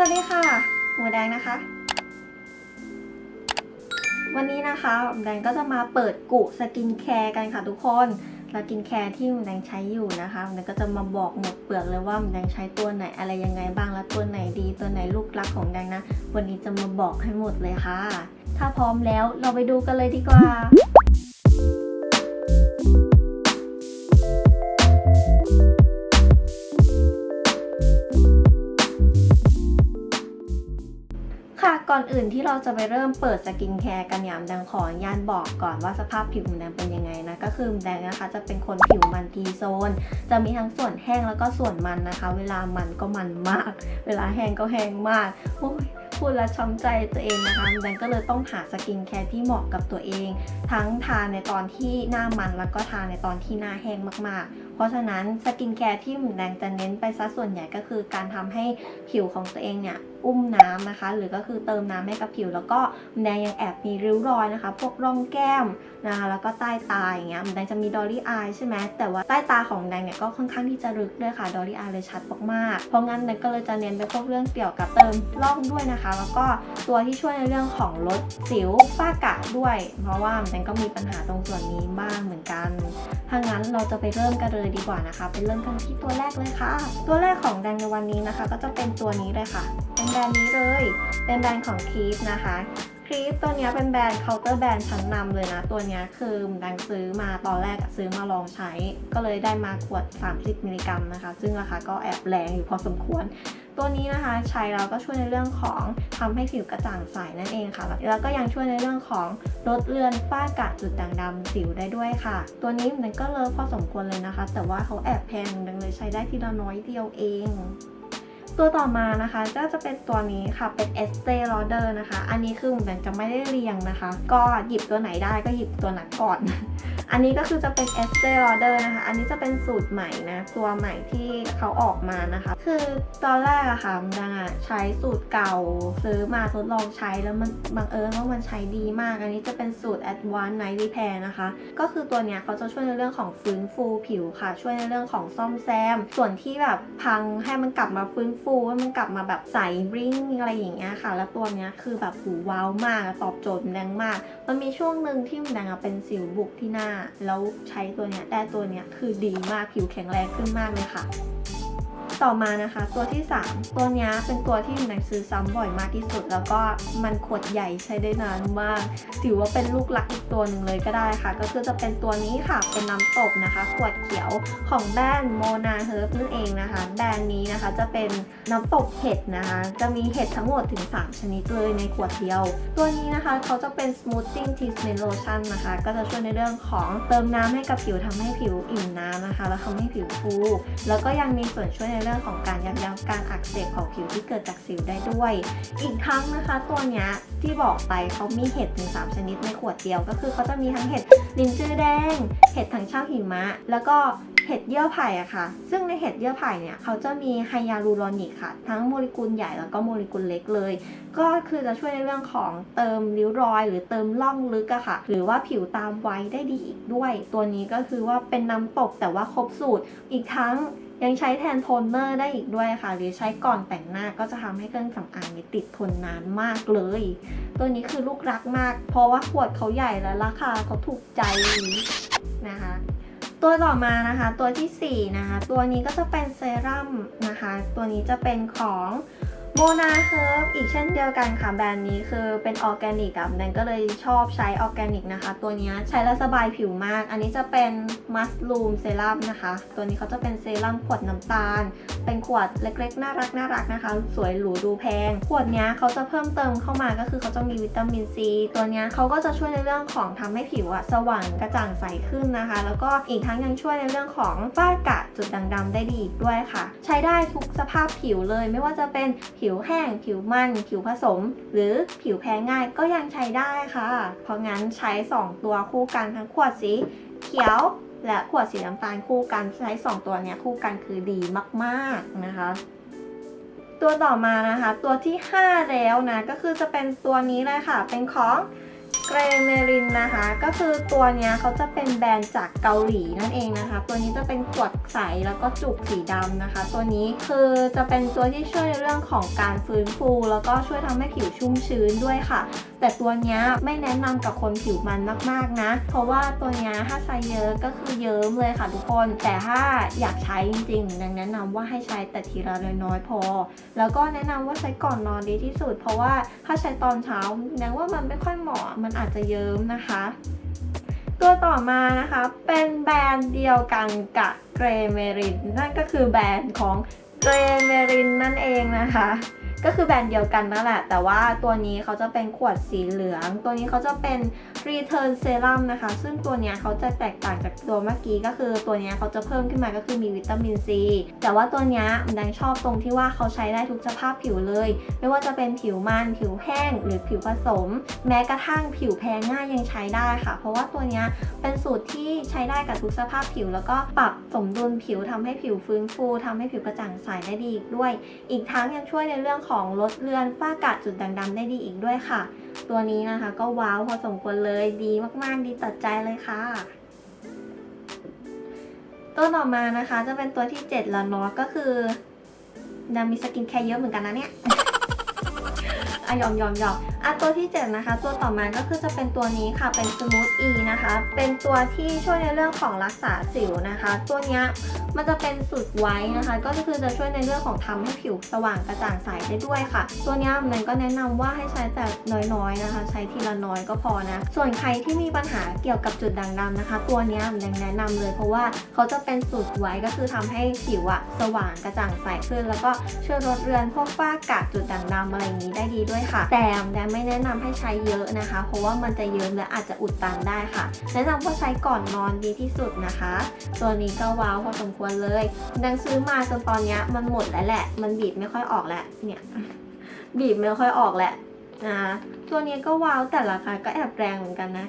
สวัสดีค่ะ หมูแดงนะคะ วันนี้นะคะหมูแดงก็จะมาเปิดกุสกินแคร์กันค่ะทุกคนสกินแคร์ที่หมูแดงใช้อยู่นะคะหมูแดงก็จะมาบอกหมดเปลือกเลยว่าหมูแดงใช้ตัวไหนอะไรยังไงบ้างแล้วตัวไหนดี ตัวไหนลูกรักของแดงนะ วันนี้จะมาบอกให้หมดเลยค่ะ ถ้าพร้อมแล้วเราไปดูกันเลยดีกว่า อนอื่นที่เราจะไปเริ่มเปิดสกินแคร์กันเนี่ยมแดงขออนุญาตบอกก่อนว่าสภาพผิวของแดงเป็นยังไงนะ ก็คือแดงนะคะจะเป็นคนผิวมันทีโซน จะมีทั้งส่วนแห้งแล้วก็ส่วนมันนะคะ เวลามันก็มันมาก เวลาแห้งก็แห้งมากโอ้ยพูดแล้วช้ำใจตัวเองนะคะแดงก็เลยต้องหาสกินแคร์ที่เหมาะกับตัวเอง ทั้งทาในตอนที่หน้ามันแล้วก็ทาในตอนที่หน้าแห้งมากๆ เพราะฉะนั้นสกินแคร์ที่แดงจะเน้นไปซะส่วนใหญ่ก็คือการทำให้ผิวของตัวเองเนี่ยอุ้มน้ำนะคะ หรือก็คือเติมน้ำให้กับผิว แล้วก็หมูแดงยังแอบมีริ้วรอยนะคะ พวกร่องแก้มนะคะแล้วก็ใต้ตาอย่างเงี้ยหมูแดงจะมีดอลลี่อายใช่ไหมแต่ว่าใต้ตาของหมูแดงเนี่ยก็ค่อนข้างที่จะลึกด้วยค่ะดอลลี่อายเลยชัดมากๆเพราะงั้นหมูแดงก็เลยจะเน้นไปพวกเรื่องเกี่ยวกับเติมร่องด้วยนะคะ แล้วก็ตัวที่ช่วยในเรื่องของลดสิวฝ้ากระด้วย เพราะว่ามูแดงก็มีปัญหาตรงส่วนนี้บ้างเหมือนกันถ้างั้นเราจะไปเริ่มกันเลยดีกว่านะคะ ไปเริ่มกันที่ตัวแรกเลยค่ะ ตัวแรกของแดงในวันนี้นะคะ ก็จะเป็นตัวนี้เลยค่ะเป็นแบรนด์นี้เลย เป็นแบรนด์ของคีฟนะคะครีฟตัวนี้เป็นแบรนด์เคาน์เตอร์แบรนด์ชั้นนำเลยนะ ตัวนี้คือแดงซื้อมาตอนแรกซื้อมาลองใช้ ก็เลยได้มาขวด 30 มิลลิกรัมนะคะ ซึ่งราคาก็แอบแรงอยู่พอสมควร ตัวนี้นะคะใช้แล้วก็ช่วยในเรื่องของทำให้ผิวกระจ่างใสนั่นเองค่ะ แล้วก็ยังช่วยในเรื่องของลดเลือนฝ้ากระจุดด่างดำสิวได้ด้วยค่ะ ตัวนี้มันก็เลิฟพอสมควรเลยนะคะ แต่ว่าเขาแอบแพงดังเลยใช้ได้ทีละน้อยเดียวเอง ตัวต่อมานะคะก็จะเป็นตัวนี้ค่ะเป็น Estee Lauder นะคะ อันนี้คือเหมือนจะไม่ได้เรียงนะคะ ก็หยิบตัวไหนได้ก็หยิบตัวนั้นก่อน อันนี้ก็คือจะเป็น Estee Lauder นะคะ อันนี้จะเป็นสูตรใหม่นะ ตัวใหม่ที่เขาออกมานะคะ คือตอนแรกอะค่ะมันอะใช้สูตรเก่าซื้อมาทดลองใช้แล้วมันบังเอิญว่ามันใช้ดีมาก อันนี้จะเป็นสูตร Advanced Night Repair นะคะ ก็คือตัวเนี้ยเขาจะช่วยในเรื่องของฟื้นฟูผิวค่ะ ช่วยในเรื่องของซ่อมแซม ส่วนที่แบบพังให้มันกลับมาฟื้นฟูให้มันกลับมาแบบใสบริ้งอะไรอย่างเงี้ยค่ะ แล้วตัวเนี้ยคือแบบหูว้าวมากตอบโจทย์แดงมาก มันมีช่วงหนึ่งที่แดงอะเป็นสิวบุกที่หน้าแล้วใช้ตัวเนี้ยได้ตัวเนี้ยคือดีมากผิวแข็งแรงขึ้นมากเลยค่ะ ต่อมานะคะ ตัวที่ 3 ตัวนี้เป็นตัวที่แดงซื้อซ้ำบ่อยมากที่สุด แล้วก็มันขวดใหญ่ใช้ได้นานมากถือว่าเป็นลูกรักอีกตัวหนึ่งเลยก็ได้ค่ะ ก็คือจะเป็นตัวนี้ค่ะเป็นน้ำตบนะคะ ขวดเขียวของแบรนด์โมนาเฮิร์บนั่นเองนะคะ แบรนด์นี้นะคะจะเป็นน้ำตบเห็ดนะคะ จะมีเห็ดทั้งหมดถึง 3 ชนิดเลยในขวดเดียว ตัวนี้นะคะเขาจะเป็น smoothing treatment lotion นะคะ ก็จะช่วยในเรื่องของเติมน้ำให้กับผิวทำให้ผิวอิ่มน้ำนะคะ แล้วทำให้ผิวฟู แล้วก็ยังมีส่วนช่วยในเรื่องของการยับยั้งการอักเสบของผิวที่เกิดจากสิวได้ด้วย อีกทั้งนะคะตัวเนี้ยที่บอกไปเขามีเห็ดถึง 3 ชนิดในขวดเดียว ก็คือเขาจะมีทั้งเห็ดลินจื้อแดง เห็ดถังเช่าหิมะ แล้วก็เห็ดเยื่อไผ่อะค่ะ ซึ่งในเห็ดเยื่อไผ่เนี่ยเขาจะมีไฮยาลูรอนิกค่ะ ทั้งโมเลกุลใหญ่แล้วก็โมเลกุลเล็กเลย ก็คือจะช่วยในเรื่องของเติมริ้วรอย หรือเติมร่องลึกอะค่ะ หรือว่าผิวตามไว้ได้ดีอีกด้วย ตัวนี้ก็คือว่าเป็นน้ำตบแต่ว่าครบสูตร อีกทั้ง ยังใช้แทนโทนเนอร์ได้อีกด้วยค่ะ หรือใช้ก่อนแต่งหน้าก็จะทำให้เครื่องสำอางนี้ติดทนนานมากเลย ตัวนี้คือลูกรักมาก เพราะว่าขวดเขาใหญ่และราคาเขาถูกใจนะคะ ตัวต่อมานะคะ ตัวทีสี่4 นะคะ ตัวนี้ก็จะเป็นเซรั่มนะคะ ตัวนี้จะเป็นของ โมนาเฮิร์บอีกเช่นเดียวกันค่ะแบรนด์นี้คือเป็นออร์แกนิกอะแดนก็เลยชอบใช้ออร์แกนิกนะคะ ตัวนี้ใช้แล้วสบายผิวมาก อันนี้จะเป็นมัสลูมเซรั่มนะคะ ตัวนี้เขาจะเป็นเซรั่มขวดน้ำตาล เป็นขวดเล็กๆ น่ารักน่ารักนะคะ สวยหรูดูแพง ขวดนี้เขาจะเพิ่มเติมเข้ามาก็คือเขาจะมีวิตามินซีตัวนี้เขาก็จะช่วยในเรื่องของทำให้ผิวอะสว่างกระจ่างใสขึ้นนะคะ แล้วก็อีกทั้งยังช่วยในเรื่องของฝ้ากระจุดด่างดำได้ดีอีกด้วยค่ะ ใช้ได้ทุกสภาพผิวเลยไม่ว่าจะเป็นผิวิวแห้ง ผิวมัน ผิวผสม หรือผิวแพ้ง่ายก็ยังใช้ได้ค่ะ เพราะงั้นใช้ 2 ตัวคู่กันทั้งขวดสีเขียวและขวดสีน้ำตาลคู่กันใช้ 2 ตัวเนี้ยคู่กันคือดีมากๆนะคะ ตัวต่อมานะคะ ตัวที่ 5 แล้วนะก็คือจะเป็นตัวนี้เลยค่ะ เป็นของ เกรเมรินนะคะ ก็คือตัวเนี้ยเขาจะเป็นแบรนด์จากเกาหลีนั่นเองนะคะ ตัวนี้จะเป็นขวดใสแล้วก็จุกสีดำนะคะ ตัวนี้คือจะเป็นตัวที่ช่วยในเรื่องของการฟื้นฟู แล้วก็ช่วยทำให้ผิวชุ่มชื้นด้วยค่ะ แต่ตัวเนี้ยไม่แนะนำกับคนผิวมันมากๆนะ เพราะว่าตัวเนี้ยถ้าใช้เยอะก็คือเยิ้มเลยค่ะทุกคน แต่ถ้าอยากใช้จริงๆดังแนะนำว่าให้ใช้แต่ทีละน้อยๆพอ แล้วก็แนะนำว่าใช้ก่อนนอนดีที่สุด เพราะว่าถ้าใช้ตอนเช้าแนะว่ามันไม่ค่อยเหมาะมันอาจจะเยิ้มนะคะตัวต่อมานะคะเป็นแบรนด์เดียวกันกับเกรเมรินนั่นก็คือแบรนด์ของเกรเมรินนั่นเองนะคะ ก็คือแบรนด์เดียวกันนั่นแหละ แต่ว่าตัวนี้เขาจะเป็นขวดสีเหลือง ตัวนี้เขาจะเป็น Return Serum นะคะ ซึ่งตัวนี้เขาจะแตกต่างจากตัวเมื่อกี้ก็คือตัวนี้เขาจะเพิ่มขึ้นมาก็คือมีวิตามินซีแต่ว่าตัวนี้ดังชอบตรงที่ว่าเขาใช้ได้ทุกสภาพผิวเลย ไม่ว่าจะเป็นผิวมัน ผิวแห้ง หรือผิวผสม แม้กระทั่งผิวแพ้ง่ายยังใช้ได้ค่ะ เพราะว่าตัวนี้เป็นสูตรที่ใช้ได้กับทุกสภาพผิว แล้วก็ปรับสมดุลผิวทำให้ผิวฟื้นฟูทำให้ผิวกระจ่างใสได้ดีอีกด้วย อีกทั้งยังช่วยในเรื่องของลดเลือนฝ้ากระจุดด่างดำได้ดีอีกด้วยค่ะ ตัวนี้นะคะก็ว้าวพอสมควรเลยดีมากๆ ดีตัดใจเลยค่ะ ตัวต่อมานะคะจะเป็นตัวที่ 7 แล้วเนาะก็คือนามีสกินแคร์เยอะเหมือนกันนะเนี่ย อะยอมยอมยอมอะตัวที่ 7 นะคะ ตัวต่อมาก็คือจะเป็นตัวนี้ค่ะ เป็น Smooth E นะคะ เป็นตัวที่ช่วยในเรื่องของรักษาสิวนะคะ ตัวเนี้ยมันจะเป็นสูตรไว้นะคะ ก็คือจะช่วยในเรื่องของทำให้ผิวสว่างกระจ่างใสได้ด้วยค่ะ ตัวนี้มันก็แนะนำว่าให้ใช้แต่น้อยๆนะคะ ใช้ทีละน้อยก็พอนะ ส่วนใครที่มีปัญหาเกี่ยวกับจุดด่างดำนะคะ ตัวนี้มันแนะนำเลย เพราะว่าเขาจะเป็นสูตรไว้ก็คือทำให้ผิวอะสว่างกระจ่างใสขึ้น แล้วก็ช่วยลดเรือนพวกฝ้ากระจุดด่างดำอะไรอย่างนี้ได้ดีด้วยค่ะ แต่แดไม่แนะนำให้ใช้เยอะนะคะ เพราะว่ามันจะเยิ้มและอาจจะอุดตันได้ค่ะ แนะนำว่าใช้ก่อนนอนดีที่สุดนะคะ ตัวนี้ก็ว้าวพอสมควรเลยดังซื้อมาจนตอนนี้มันหมดแล้วแหละ มันบีบไม่ค่อยออกแล้วเนี่ยบีบไม่ค่อยออกแหละนะตัวนี้ก็ว้าวแต่ราคาก็แอบแรงเหมือนกันนะ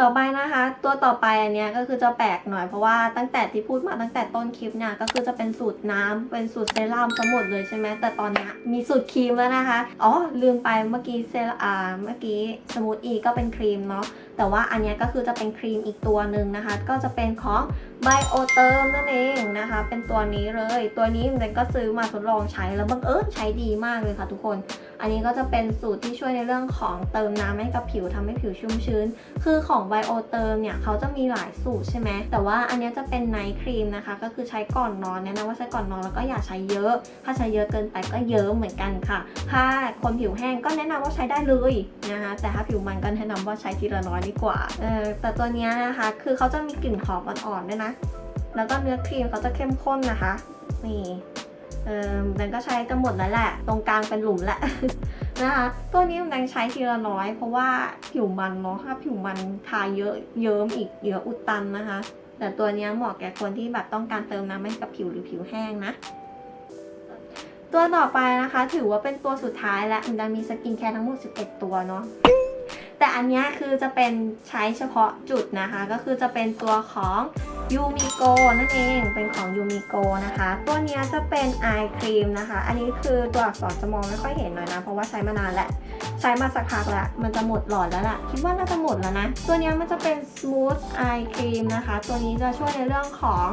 ต่อไปนะคะ ตัวต่อไปอันเนี้ยก็คือจะแปลกหน่อยเพราะว่าตั้งแต่ที่พูดมาตั้งแต่ต้นคลิปเนี่ยก็คือจะเป็นสูตรน้ำเป็นสูตรเซรั่มทั้งหมดเลยใช่ไหมแต่ตอนนี้มีสูตรครีมแล้วนะคะ อ๋อลืมไปเมื่อกี้เซรอ่มเมื่อกี้สมูทอีก็เป็นครีมเนาะแต่ว่าอันนี้ก็คือจะเป็นครีมอีกตัวหนึ่งนะคะ ก็จะเป็นของไบโอเติมนั่นเองนะคะ เป็นตัวนี้เลย ตัวนี้มันก็ซื้อมาทดลองใช้แล้วบังเอิญใช้ดีมากเลยค่ะทุกคน อันนี้ก็จะเป็นสูตรที่ช่วยในเรื่องของเติมน้ำให้กับผิวทำให้ผิวชุ่มชื้น คือของไบโอเติมเนี่ยเขาจะมีหลายสูตรใช่ไหมแต่ว่าอันนี้จะเป็นไนท์ครีมนะคะ ก็คือใช้ก่อนนอนแนะนำว่าใช้ก่อนนอนแล้วก็อย่าใช้เยอะ ถ้าใช้เยอะเกินไปก็เยอะเหมือนกันค่ะ ถ้าคนผิวแห้งก็แนะนำว่าใช้ได้เลยนะคะ แต่ถ้าผิวมันก็แนะนำว่าใช้ทีละน้อยดีกว่า เออแต่ตัวนี้นะคะ คือเขาจะมีกลิ่นหอมอ่อนๆด้วยนะ แล้วก็เนื้อครีมเขาจะเข้มข้นนะคะ นี่ เออมันก็ใช้กันหมดแล้วแหละ ตรงกลางเป็นหลุมแหละนะคะ ตัวนี้มันใช้ทีละน้อย เพราะว่าผิวมันเนาะ ถ้าผิวมันทาเยอะเยิ้มอีกเยอะอุดตันนะคะ แต่ตัวนี้เหมาะแก่คนที่แบบต้องการเติมน้ำให้กับผิวหรือผิวแห้งนะตัวต่อไปนะคะ ถือว่าเป็นตัวสุดท้ายและมันจะมีสกินแคร์ทั้งหมด 11 ตัวเนาะ แต่อันนี้คือจะเป็นใช้เฉพาะจุดนะคะ ก็คือจะเป็นตัวของยูมิโกนั่นเองเป็นของยูมิโกนะคะ ตัวเนี้ยจะเป็นไอครีมนะคะ อันนี้คือตัวอักษรจะมองไม่ค่อยเห็นหน่อยนะ เพราะว่าใช้มานานแล้ว ใช้มาสักพักล้วมันจะหมดหลอดแล้วล่ะ คิดว่าน่าจะหมดแล้วนะ ตัวนี้มันจะเป็น smooth eye cream นะคะ ตัวนี้จะช่วยในเรื่องของ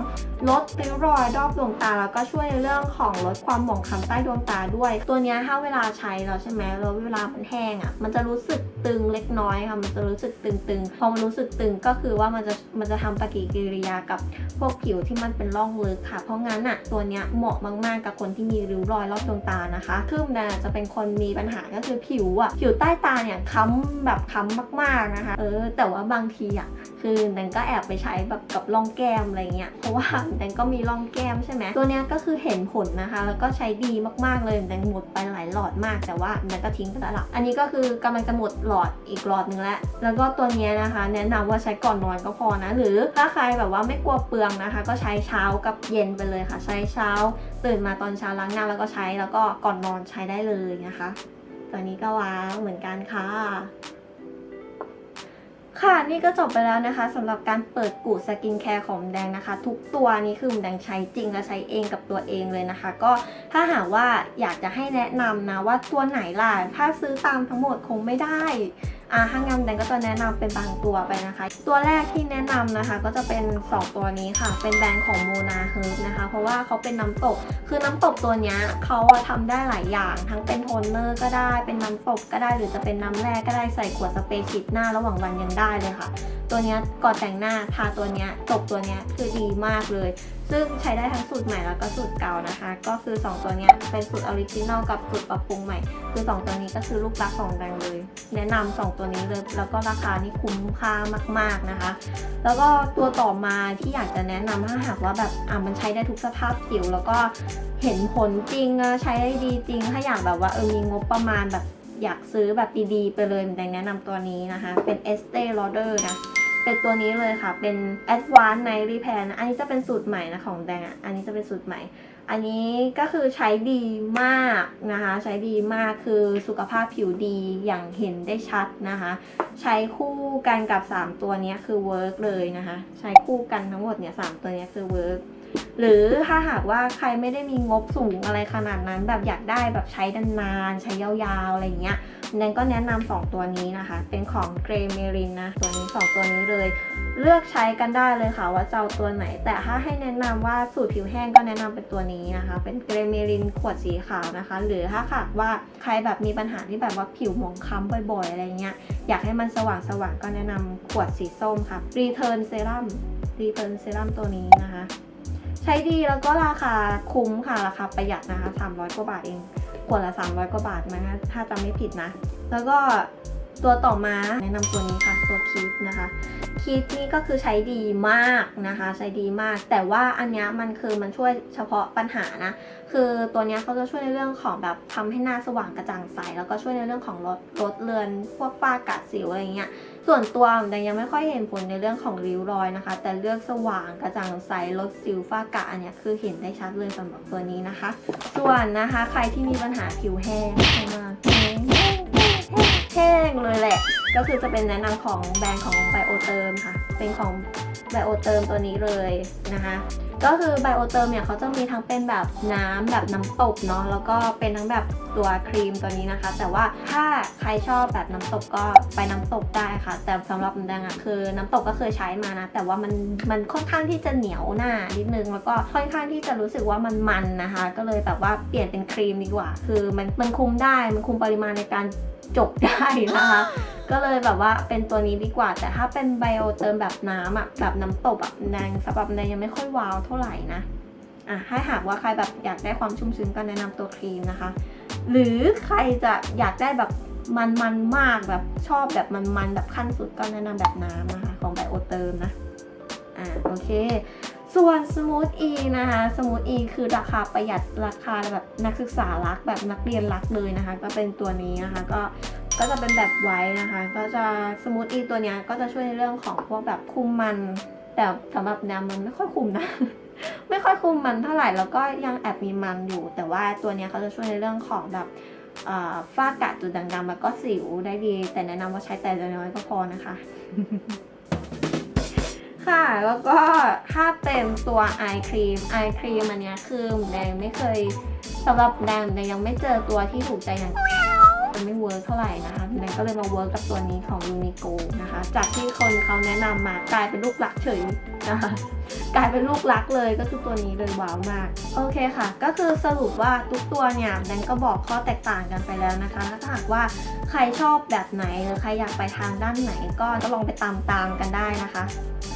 ลดริ้วรอยรอบดวงตา แล้วก็ช่วยในเรื่องของลดความหมองคล้ำใต้ดวงตาด้วย ตัวนี้ถ้าเวลาใช้แล้วใช่ไหมแล้วเวลามันแห้งอะ มันจะรู้สึกตึงเล็กน้อยค่ะ มันจะรู้สึกตึงๆ พอมันรู้สึกตึงก็คือว่ามันจะมันจะทำปฏิกิริยากับพวกผิวที่มันเป็นร่องลึกค่ะ เพราะงั้นอะตัวนี้เหมาะมากๆ กับคนที่มีริ้วรอยรอบดวงตานะคะคือมันจะเป็นคนมีปัญหาก็คือผิวอะผิวใต้ตาเนี่ยค้ำแบบค้ำมากๆนะคะ เออ แต่ว่าบางทีอะคือแดนก็แอบไปใช้แบบกับร่องแก้มอะไรเงี้ย เพราะว่าแดนก็มีร่องแก้มใช่ไหมตัวเนี้ยก็คือเห็นผลนะคะ แล้วก็ใช้ดีมากๆเลยแดนหมดไปหลายหลอดมาก แต่ว่าแดนก็ทิ้งไปแล้วล่ะอันนี้ก็คือกำลังจะหมดหลอดอีกหลอดนึงแล้ว แล้วก็ตัวเนี้ยนะคะ แนะนำว่าใช้ก่อนนอนก็พอนะ หรือถ้าใครแบบว่าไม่กลัวเปลืองนะคะ ก็ใช้เช้ากับเย็นไปเลยค่ะ ใช้เช้า ตื่นมาตอนเช้าล้างหน้าแล้วก็ใช้ แล้วก็ก่อนนอนใช้ได้เลยนะคะ ตัวนี้ก็ว้าวเหมือนกันค่ะ ค่ะนี่ก็จบไปแล้วนะคะสำหรับการเปิดกูดสกินแคร์ของแดงนะคะ ทุกตัวนี้คือแดงใช้จริงและใช้เองกับตัวเองเลยนะคะ ก็ถ้าหากว่าอยากจะให้แนะนำนะว่าตัวไหนล่ะถ้าซื้อตามทั้งหมดคงไม่ได้ อ่าห้างยำแดงก็จะแนะนำเป็นบางตัวไปนะคะ ตัวแรกที่แนะนำนะคะ ก็จะเป็น 2 ตัวนี้ค่ะ เป็นแบรนด์ของโมนาเฮิร์บนะคะ เพราะว่าเขาเป็นน้ำตก คือน้ำตกตัวนี้เขาอะทำได้หลายอย่าง ทั้งเป็นโทนเนอร์ก็ได้ เป็นน้ำตกก็ได้ หรือจะเป็นน้ำแร่ก็ได้ ใส่ขวดสเปรย์ฉีดหน้าระหว่างวันยังได้เลยค่ะ ตัวเนี้ยก่อนแต่งหน้าทาตัวเนี้ยตกตัวเนี้ยคือดีมากเลย ซึ่งใช้ได้ทั้งสูตรใหม่แล้วก็สูตรเก่านะคะ ก็คือ 2 ตัวเนี้ยเป็นสูตรออริจินอลกับสูตรปรับปรุงใหม่ คือ 2 ตัวนี้ก็คือลูกรักของแดงเลย แนะนำ2ตัวนี้เลยแล้วก็ราคานี่คุ้มค่ามาก ๆนะคะ แล้วก็ตัวต่อมาที่อยากจะแนะนำถ้าหากว่าแบบอะมันใช้ได้ทุกสภาพผิวแล้วก็เห็นผลจริงใช้ได้ดีจริง ถ้าอยากแบบว่าเออมีงบประมาณแบบอยากซื้อแบบดีๆ ไปเลยแดงแนะนำตัวนี้นะคะ เป็น Estee Lauder นะ เป็นตัวนี้เลยค่ะ เป็น Advanced Night Repair นะ อันนี้จะเป็นสูตรใหม่นะของแดงอะ อันนี้จะเป็นสูตรใหม่ อันนี้ก็คือใช้ดีมากนะคะ ใช้ดีมากคือสุขภาพผิวดีอย่างเห็นได้ชัดนะคะ ใช้คู่กันกับ 3 ตัวนี้คือเวิร์กเลยนะคะ ใช้คู่กันทั้งหมดเนี่ยสามตัวนี้คือเวิร์กหรือถ้าหากว่าใครไม่ได้มีงบสูงอะไรขนาดนั้น แบบอยากได้แบบใช้นานๆใช้ยาวๆอะไรอย่างเงี้ย แนนก็แนะนำสองตัวนี้นะคะ เป็นของเกรเมรินนะตัวนี้สองตัวนี้เลย เลือกใช้กันได้เลยค่ะว่าจะเอาตัวไหน แต่ถ้าให้แนะนำว่าสูตรผิวแห้งก็แนะนำเป็นตัวนี้นะคะ เป็นเกรเมรินขวดสีขาวนะคะ หรือถ้าหากว่าใครแบบมีปัญหาที่แบบว่าผิวหมองคล้ำบ่อยๆ อะไรเงี้ยอยากให้มันสว่างๆก็แนะนำขวดสีส้มค่ะ Return Serum Return Serum ตัวนี้นะคะ ใช้ดีแล้วก็ราคาคุ้มค่ะราคาประหยัดนะคะ300กว่าบาทเอง ขวดละ 300 กว่าบาทนะคะถ้าจำไม่ผิดนะ แล้วก็ตัวต่อมาแนะนำตัวนี้ค่ะ ตัวคิดนะคะคิดนี่ก็คือใช้ดีมากนะคะ ใช้ดีมาก แต่ว่าอันนี้มันคือมันช่วยเฉพาะปัญหานะ คือตัวนี้เขาจะช่วยในเรื่องของแบบทำให้หน้าสว่างกระจ่างใส แล้วก็ช่วยในเรื่องของลดลดเลือนพวกฝ้ากระสิวอะไรเงี้ย ส่วนตัวแดงยังไม่ค่อยเห็นผลในเรื่องของริ้วรอยนะคะ แต่เลือกสว่างกระจ่างใสลดสิวฝ้ากระอันเนี้ยคือเห็นได้ชัดเลยสำหรับตัวนี้นะคะ ส่วนนะคะใครที่มีปัญหาผิวแห้งมแห้งแห้งแห้งแห้งแห้งเลยแหละ ก็คือจะเป็นแนะนำของแบรนด์ของไบโอเติมค่ะ เป็นของไบโอเติมตัวนี้เลยนะคะ ก็คือไบโอเติมเนี่ยเขาจะมีทั้งเป็นแบบน้ำแบบน้ำตกเนาะแล้วก็เป็นทั้งแบบตัวครีมตัวนี้นะคะ แต่ว่าถ้าใครชอบแบบน้ำตกก็ไปน้ำตกได้ค่ะ แต่สำหรับแดงอะคือน้ำตกก็เคยใช้มานะ แต่ว่ามันมันค่อนข้างที่จะเหนียวหน้านิดนึงแล้วก็ค่อนข้างที่จะรู้สึกว่ามันมันนะคะ ก็เลยแบบว่าเปลี่ยนเป็นครีมดีกว่า คือมันมันคุมได้มันคุมปริมาณในการ จบได้นะคะ ก็เลยแบบว่าเป็นตัวนี้ดีกว่า แต่ถ้าเป็นไบโอเติมแบบน้ำอะแบบน้ำตบอะแดงสำหรับแดงยังไม่ค่อยว้าวเท่าไหร่นะอะถ้าหากว่าใครแบบอยากได้ความชุ่มชื้นก็แนะนำตัวครีมนะคะ หรือใครจะอยากได้แบบมันมันมากแบบชอบแบบมันมันแบบขั้นสุดก็แนะนำแบบน้ำนะคะ ของไบโอเติมนะอ่าโอเค ส่วน Smooth E นะคะ Smooth E คือราคาประหยัดราคาแบบนักศึกษารักแบบนักเรียนรักเลยนะคะ ก็เป็นตัวนี้นะคะก็ก็จะเป็นแบบไว้นะคะ ก็จะสมูทอีตัวเนี้ยก็จะช่วยในเรื่องของพวกแบบคุมมัน แต่สำหรับแนวมันไม่ค่อยคุมนะ ไม่ค่อยคุมมันเท่าไหร่แล้วก็ยังแอบมีมันอยู่ แต่ว่าตัวเนี้ยเขาจะช่วยในเรื่องของแบบอ่อฝ้ากระจุดด่างดำแล้วก็สิวได้ดี แต่แนะนำว่าใช้แต่น้อยก็พอนะคะ ค่ะ แล้วก็ถ้าเป็นตัวไอครีมไอครีมอันเนี้ยคือแดงไม่เคยสำหรับแดงแดงยังไม่เจอตัวที่ถูกใจอย่างมันไม่เวิร์กเท่าไหร่นะคะแดนก็เลยมาเวิร์กกับตัวนี้ของยูนิโกนะคะ จากที่คนเขาแนะนำมากลายเป็นลูกหลักเฉย นะคะ กลายเป็นลูกรักเลยก็คือตัวนี้เลยว้าวมาก โอเคค่ะ ก็คือสรุปว่าทุกตัวเนี่ยแนนก็บอกข้อแตกต่างกันไปแล้วนะคะถ้าหากว่าใครชอบแบบไหนหรือใครอยากไปทางด้านไหนก็ลองไปตามตามกันได้นะคะ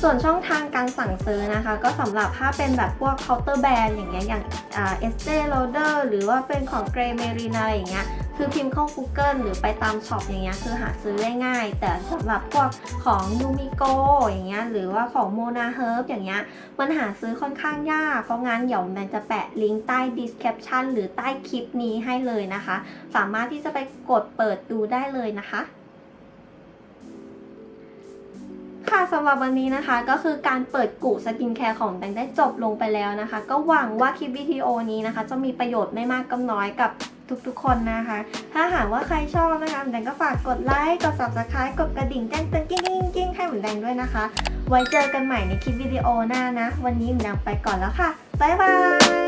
ส่วนช่องทางการสั่งซื้อนะคะ ก็สำหรับถ้าเป็นแบบพวกเคาน์เตอร์แบรนด์อย่างเงี้ยอย่างอ่าเอสเตโรเดอร์หรือว่าเป็นของเกรเมรินอะไรอย่างเงี้ยคือพิมพ์เข้า Google หรือไปตามช็อปอย่างเงี้ยคือหาซื้อได้ง่าย แต่สำหรับพวกของยูมิโกอย่างเงี้ยหรือว่าของโมนาเฮร์บอย่างเงี้ยมันหาซื้อค่อนข้างยาก เพราะงั้นเดี๋ยวแนนจะแปะลิงก์ใต้ description หรือใต้คลิปนี้ให้เลยนะคะ สามารถที่จะไปกดเปิดดูได้เลยนะคะค่ะสำหรับวันนี้นะคะก็คือการเปิดกูสกินแคร์ของแดงได้จบลงไปแล้วนะคะ ก็หวังว่าคลิปวิดีโอนี้นะคะ จะมีประโยชน์ไม่มากก็น้อยกับทุกๆคนนะคะ ถ้าหากว่าใครชอบนะคะแดงก็ฝากกดไลค์กด subscribe กดกระดิ่งแจ้งเตือนกิ้งกิ้งกิ้งให้หมูแดงด้วยนะคะ ไว้เจอกันใหม่ในคลิปวิดีโอหน้านะ วันนี้หนูนางไปก่อนแล้วค่ะ บ๊ายบาย